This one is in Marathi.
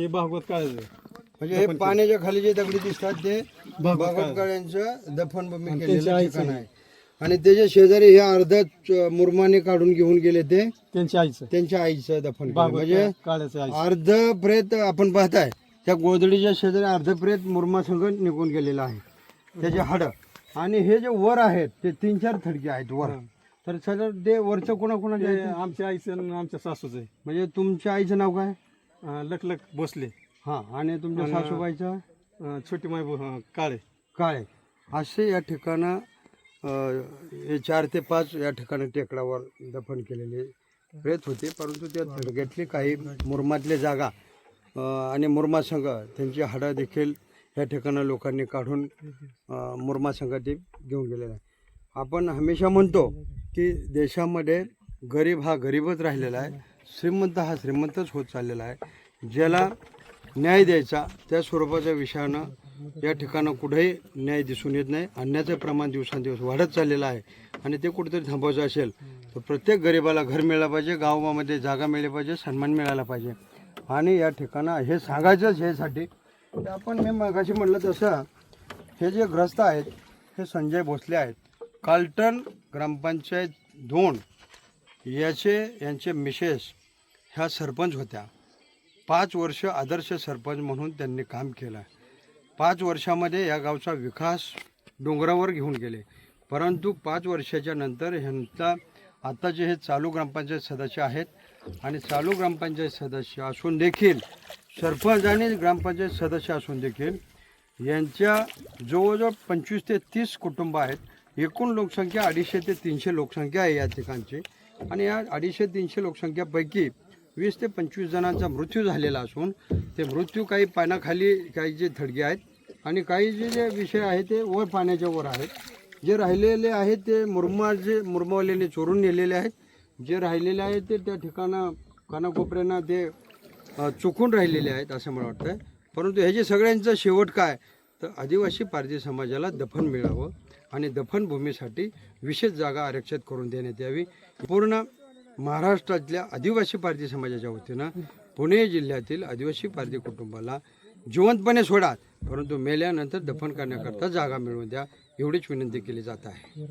हे भागवत काळाचं म्हणजे हे पाण्याच्या खाली जे दगडी दिसतात ते भागवत दफनभूमी आणि केलेलं ठिकाण आहे. आणि त्याच्या शेजारी हे अर्ध मुरमाने काढून घेऊन गेले ते. त्यांच्या आईचं. त्यांच्या आईचं दफन केलं. म्हणजे काळाचं आई अर्ध प्रेत आपण पाहताय त्या गोदडीच्या शेजारी अर्ध प्रेत मुरमासंग निघून गेलेलं आहे. त्याचे हाड. आणि हे जे वर आहेत ते तीन चार थडके आहेत वर. तर सर ते वरचं कोणाकोणाचे ते? आमच्या आईचं आणि आमच्या सासूचं आहे. म्हणजे तुमच्या आईचं नाव काय? लखलख भोसले. हा आणि तुमच्या आणि- सासूबाईचं? अं, छोटी माय अं, काळे. काळे. असे या ठिकाणं अं, हे चार ते पाच या ठिकाणी टेकडावर दफन केलेले प्रेत होते. परंतु त्या थडग्यातले काही मुरमातले जागा अं, आणि मुरमासंघ त्यांची हाडं देखील या ठिकाणं लोकांनी काढून अं, मुरमासंघ ते घेऊन गेलेलं आहे आपण हमेशा म्हणतो की देशामध्ये गरीब हा गरीबच राहिलेला आहे. श्रीमंत हा श्रीमंतच होत चाललेला आहे. ज्याला न्याय द्यायचा त्या स्वरूपाच्या विषयानं या ठिकाणं कुठेही न्याय दिसून येत नाही. अन्याचं प्रमाण दिवसांदिवस वाढत चाललेलं आहे. आणि ते कुठेतरी थांबवायचं असेल तर प्रत्येक गरिबाला घर मिळालं पाहिजे गावामध्ये जागा मिळाली पाहिजे सन्मान मिळाला पाहिजे. आणि या ठिकाणं हे सांगायचंच ह्यासाठी. आपण हे मगाशी म्हटलं तसं हे जे ग्रस्त आहेत हे संजय भोसले आहेत. काल्टन ग्रामपंचायत दोन याचे यांचे मिसेस ह्या सरपंच होत्या. पाच वर्ष आदर्श सरपंच म्हणून त्यांनी काम केलं. पाच वर्षामध्ये या गावचा विकास डोंगरावर घेऊन गेले. परंतु पाच वर्षाच्या नंतर ह्यांचा आत्ताचे हे चालू ग्रामपंचायत सदस्य आहेत आणि चालू ग्रामपंचायत सदस्य असून देखील सरपंच आणि ग्रामपंचायत सदस्य असून देखील यांच्या जवळजवळ पंचवीस ते तीस कुटुंब आहेत. एकूण लोकसंख्या अडीचशे ते तीनशे लोकसंख्या आहे या ठिकाणची. आणि या अडीचशे तीनशे लोकसंख्यापैकी वीस ते पंचवीस जणांचा मृत्यू झालेला असून ते मृत्यू काही पाण्याखाली काही जे थडगे आहेत आणि काही जे जे विषय आहे ते वर पाण्याच्या वर आहेत. जे राहिलेले आहेत ते मुरमा जे मुरमावलेले चोरून नेलेले आहेत. जे राहिलेले आहेत ते त्या ठिकाणं कानाकोपऱ्यांना ते चुकून राहिलेले आहेत असं मला वाटतं परंतु ह्याचे सगळ्यांचं शेवट काय? तर आदिवासी पारधी समाजाला दफन मिळावं आणि दफनभूमीसाठी विशेष जागा आरक्षित करून देण्यात यावी. पूर्ण महाराष्ट्रातल्या आदिवासी पारधी समाजाच्या वतीनं पुणे जिल्ह्यातील आदिवासी पारधी कुटुंबाला जिवंतपणे सोडा परंतु मेल्यानंतर दफन करण्याकरता जागा मिळवून द्या एवढीच विनंती केली जात आहे.